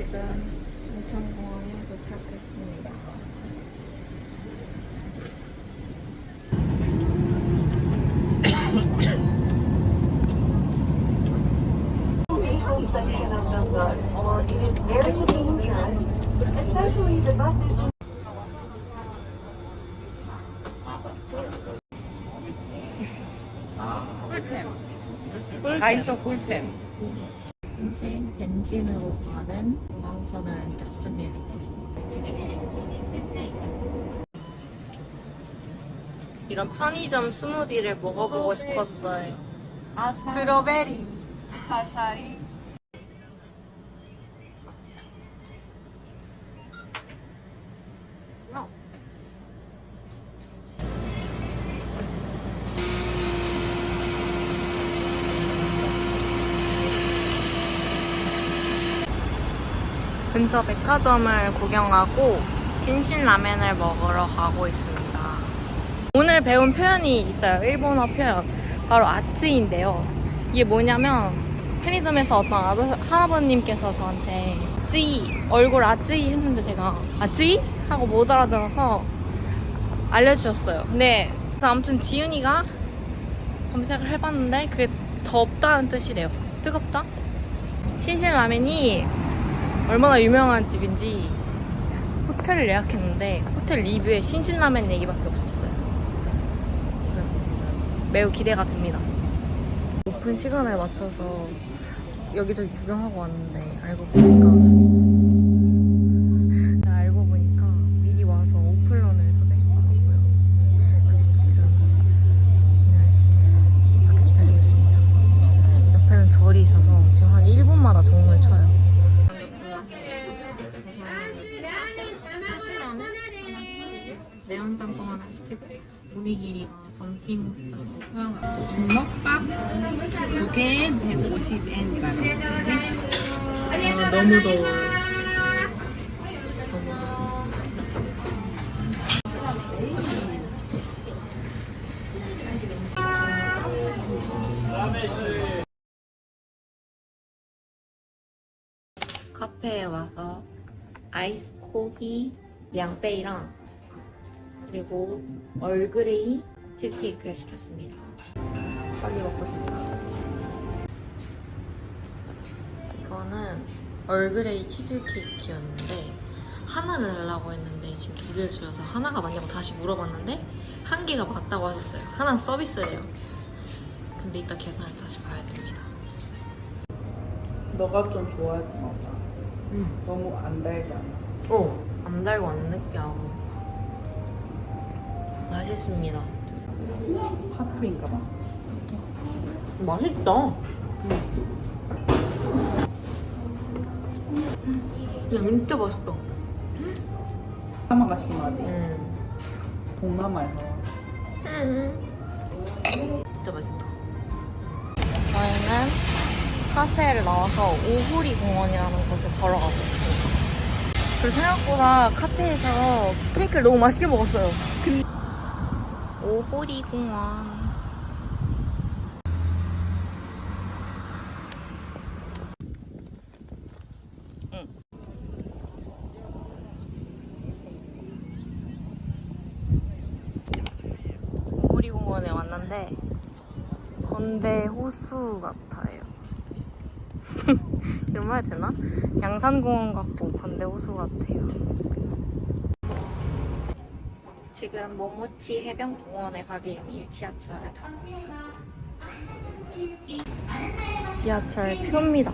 지금 인천공항에 도착했습니다. buses 아이소 꿀템. 이제 덴진으로 가는 공항선을 탔습니다. 이런 편의점 스무디를 먹어보고 싶었어요. 스트로베리. 근처 백화점을 구경하고 진신라면을 먹으러 가고 있습니다. 오늘 배운 표현이 있어요. 일본어 표현. 바로 아찌인데요. 이게 뭐냐면 편의점에서 어떤 아저 할아버님께서 저한테 아찌 얼굴 아찌 했는데 제가 아찌 하고 못 알아들어서 알려주셨어요. 근데 아무튼 지윤이가 검색을 해봤는데 그게 덥다는 뜻이래요. 뜨겁다? 신신 라면이 얼마나 유명한 집인지 호텔을 예약했는데 호텔 리뷰에 신신라면 얘기밖에 없었어요. 그래서 진짜 매우 기대가 됩니다. 오픈 시간에 맞춰서 여기저기 구경하고 왔는데 알고 보니까 나 알고 보니까 미리 와서 오픈런을 전했더라고요. 그래서 지금 이 날씨에 밖에 기다리고 있습니다. 옆에는 절이 있어서 지금 한 1분마다 종을 쳐요. 매운짬뽕 하나 시키고 우리 길이가 점심 소영아 주먹밥 두개 150엔이라는 거지? 아, 너무 더워. 카페에 와서 아이스 코히 양페이랑 그리고 얼그레이 치즈케이크를 시켰습니다. 빨리 먹고 싶다. 이거는 얼그레이 치즈케이크였는데 하나는 달라고 했는데 지금 두 개를 주셔서 하나가 맞냐고 다시 물어봤는데 한 개가 맞다고 하셨어요. 하나는 서비스래요. 근데 이따 계산을 다시 봐야 됩니다. 너가 좀 좋아했나 봐. 너무 안 달지 않아? 어, 안 달고 안 느끼하고 맛있습니다. 핫플인가 봐. 맛있다. 야, 진짜 맛있다. 사마가 심하대. 음. 동남아에서. 진짜 맛있다. 저희는 카페를 나와서 오후리 공원이라는 곳을 걸어가고 있습니다. 그리고 생각보다 카페에서 케이크를 너무 맛있게 먹었어요. 오호리 공원. 응. 오호리 공원에 왔는데 건대 호수 같아요. 이런 말 되나? 양산공원 같고 건대 호수 같아요. 지금 모모치 해변공원에 가기 위해 지하철을 타고 있습니다. 지하철 표입니다.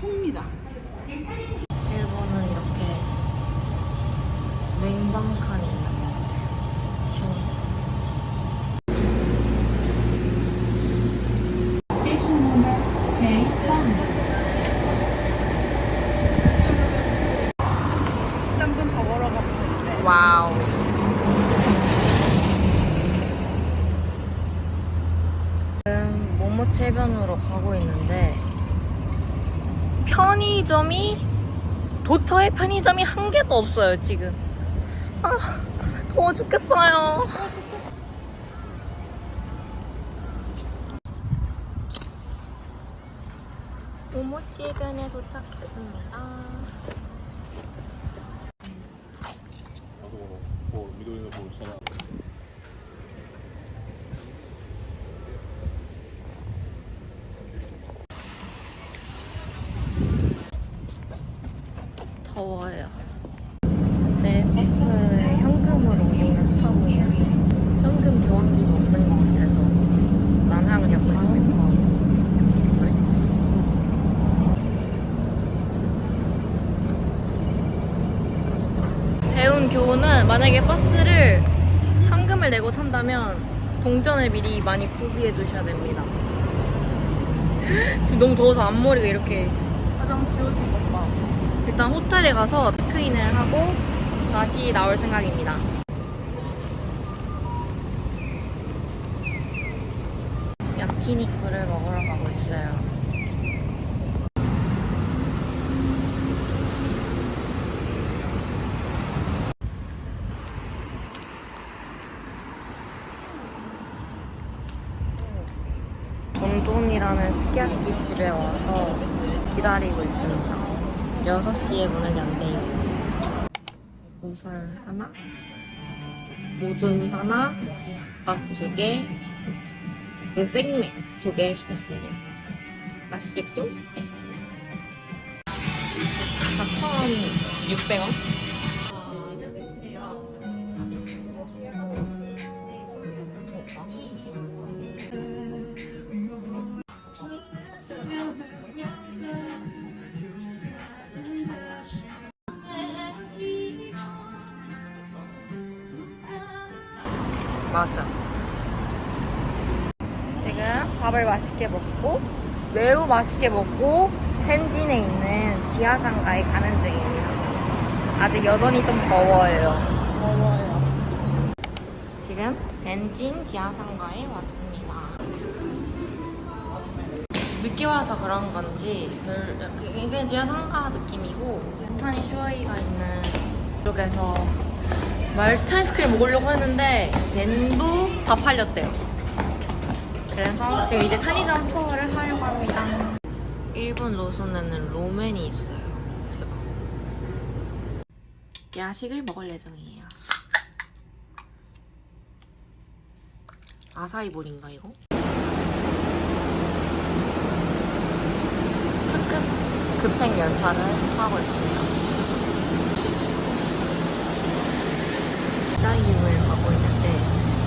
표입니다. 일본은 이렇게 냉방칸이 있는 것 같아요. 시원하고. 십삼 분더 걸어가면 되는데. 와우. 지금 모모치 해변으로 가고 있는데 편의점이 도처에 편의점이 한 개도 없어요 지금. 아 더워 죽겠어요. 오모치 해변에 도착했습니다. 더워요. 이제 버스에 현금으로 이용해서 타고 있는데 현금 교환기가 없는 것 같아서 난항을 겪고 있습니다. 아. 네. 배운 교훈은 만약에 버스를 탄다면 동전을 미리 많이 구비해 두셔야 됩니다. 지금 너무 더워서 앞머리가 이렇게 화장 지워진 것 봐. 일단 호텔에 가서 체크인을 하고 다시 나올 생각입니다. 야키니쿠를 먹으러 가고 있어요. 돈돈이라는 스키야키 집에 와서 기다리고 있습니다. 6시에 문을 연대요. 우설 하나, 모둠 하나, 밥 두 개, 그리고 생맥 두 개 시켰어요. 맛있겠죠? 네. 4,600원? 맞아. 지금 밥을 맛있게 먹고 매우 맛있게 먹고 텐진에 있는 지하상가에 가는 중입니다. 아직 여전히 좀 더워요. 더워요. 지금 텐진 지하상가에 왔습니다. 늦게 와서 그런 건지 별 그냥 지하상가 느낌이고 타니 슈아이가 있는 쪽에서 말차 아이스크림 먹으려고 했는데 전부 다 팔렸대요. 그래서 지금 이제 편의점 투어를 하려고 합니다. 일본 로손에는 로맨이 있어요. 대박. 야식을 먹을 예정이에요. 아사이볼인가 이거? 특급 급행 열차를 타고 있습니다. 짜이유에 가고 있는데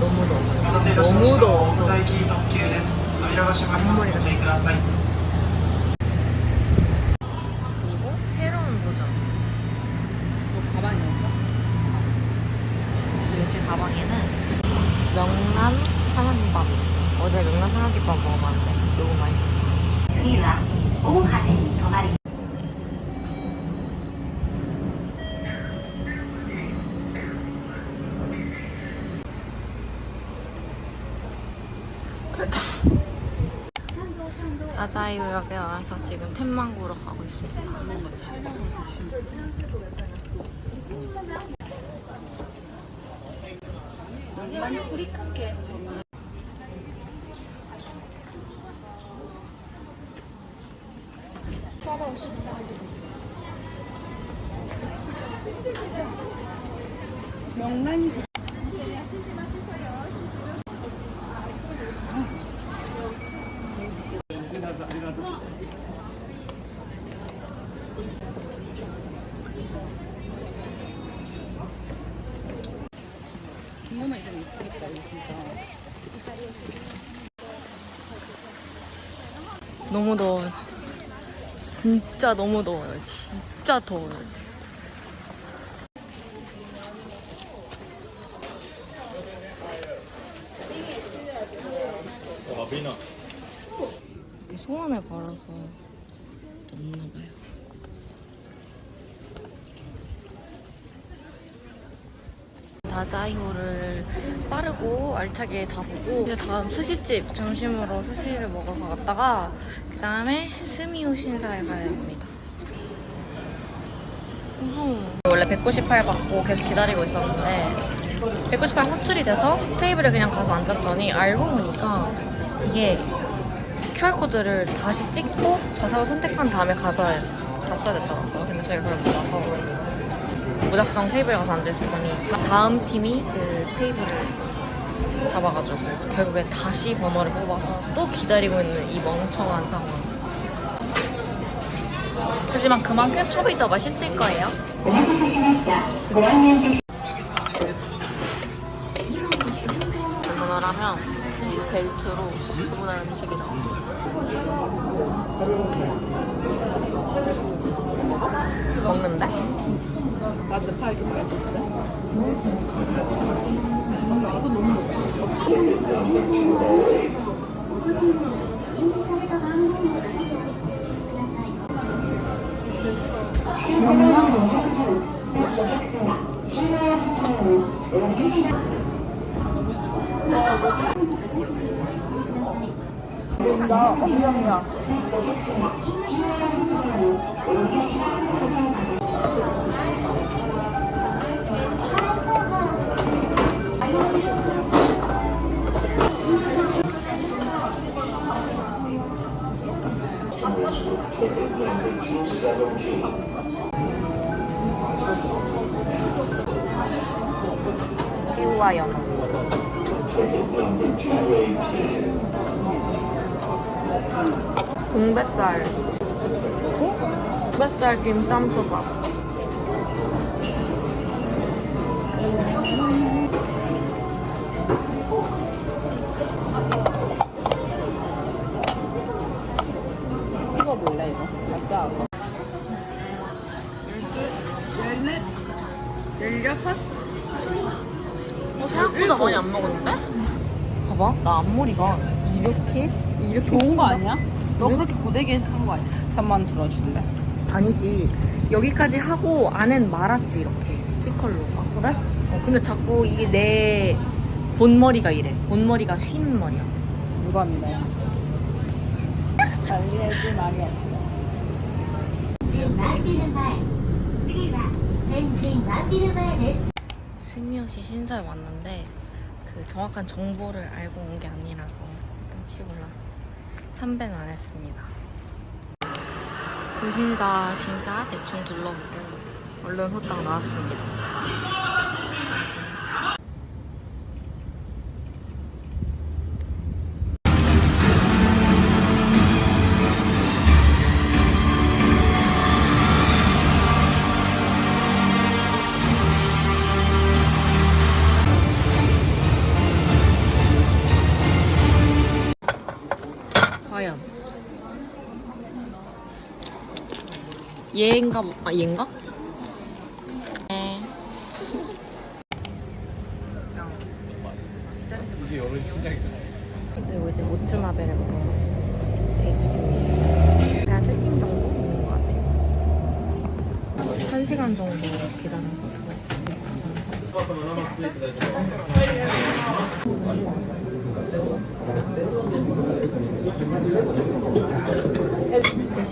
너무 더워요. 너무 더워서 앞머리가 그리고 아자이유역에 와서 지금 텐망구로 가고 있습니다. 많이. 명란이 김문아 이름 이쁘겠다 이거 진짜. 너무 더워요. 진짜 너무 더워요. 진짜 더워요. 소원을 걸어서 넣나 봐요. 다자이호를 빠르고 알차게 다 보고 이제 다음 스시집 점심으로 스시를 먹으러 갔다가 그 다음에 스미오 신사에 가야 합니다. 원래 198 받고 계속 기다리고 있었는데 198 호출이 돼서 테이블에 그냥 가서 앉았더니 알고 보니까 이게 QR코드를 다시 찍고 좌석을 선택한 다음에 가둬야, 갔어야 됐더라고요. 근데 저희가 그걸 몰라서 무작정 테이블에 가서 앉아있었더니 다, 다음 팀이 그 테이블을 잡아가지고 결국엔 다시 번호를 뽑아서 또 기다리고 있는 이 멍청한 상황. 하지만 그만큼 초비 더 맛있을 거예요. 번호라면 이 벨트로 주문한 음식이 나옵니다 먹는다 뭔가 이거 너무 나 공연이 야. 새우와 연어. 공뱃살. 공뱃살 김 쌈초밥. 열넷 열여섯 어, 생각보다 많이 안 먹었는데? 봐봐, 나 앞머리가 이렇게 이렇게 좋은 거 아니야? 너 그렇게 고데기 한 거 아니야? 잠만 들어줄래? 아니지. 여기까지 하고 안엔 말았지 이렇게 C컬로. 아 그래? 어 근데 자꾸 이게 내 본머리가 이래. 본머리가 휜 머리야. 믿어요? 알리지 말이 없 스미옷이 신사에 왔는데 그 정확한 정보를 알고 온 게 아니라서 혹시 몰라서 참배는 안 했습니다. 부신다 신사 대충 둘러보고 얼른 후딱 나왔습니다. 과연 얘인가 보- 아 얘인가? 네. 그리고 이제 모츠나베를 먹으러 왔습니다. 지금 대기 중이에요. 한 세팀 정도 있는 것 같아요. 한 시간 정도 기다려서 들어왔습니다. 매실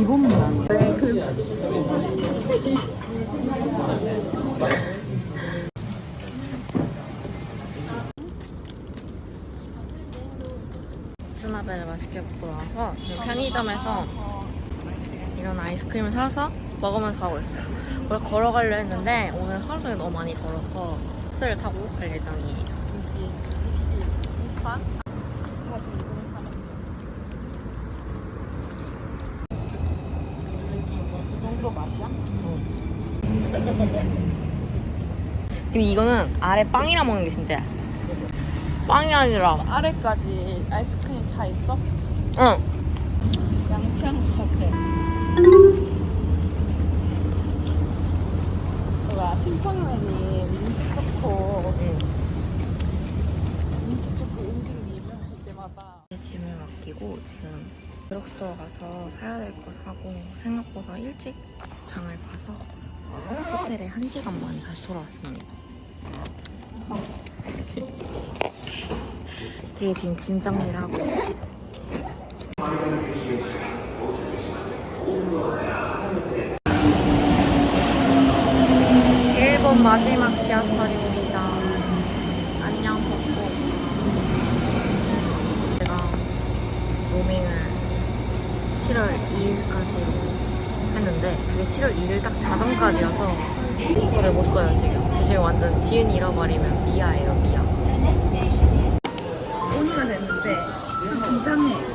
이범문 아니야? 모츠나베를 맛있게 먹고 나서 지금 편의점에서 이런 아이스크림을 사서 먹으면서 가고 있어요. 원래 걸어가려 했는데 오늘 하루 종일 너무 많이 걸어서 버스를 타고 갈 예정이에요. 그 정도 맛이야? 근데 이거는 아래 빵이랑 먹는 게 진짜야. 빵이 아니라. 아래까지 아이스크림 차 있어? 응. 것 같아. 뭐야, 침착맨이 민트 초코, 응. 민트 초코 음식 리뷰할 때마다 짐을 맡기고 지금 드럭스토어 가서 사야 될 거 사고 생각보다 일찍 장을 봐서 호텔에 1시간 만에 다시 돌아왔습니다. 되게 지금 짐 정리를 하고 있어요. 일본 마지막 지하철입니다. 안녕 벚꽃. 제가 로밍을 7월 2일까지로 했는데 그게 7월 2일 딱 자정까지여서 인터를 못 써요 지금. 지금 완전 지은 잃어버리면 미아예요 미아. 온이가 됐는데 좀 이상해.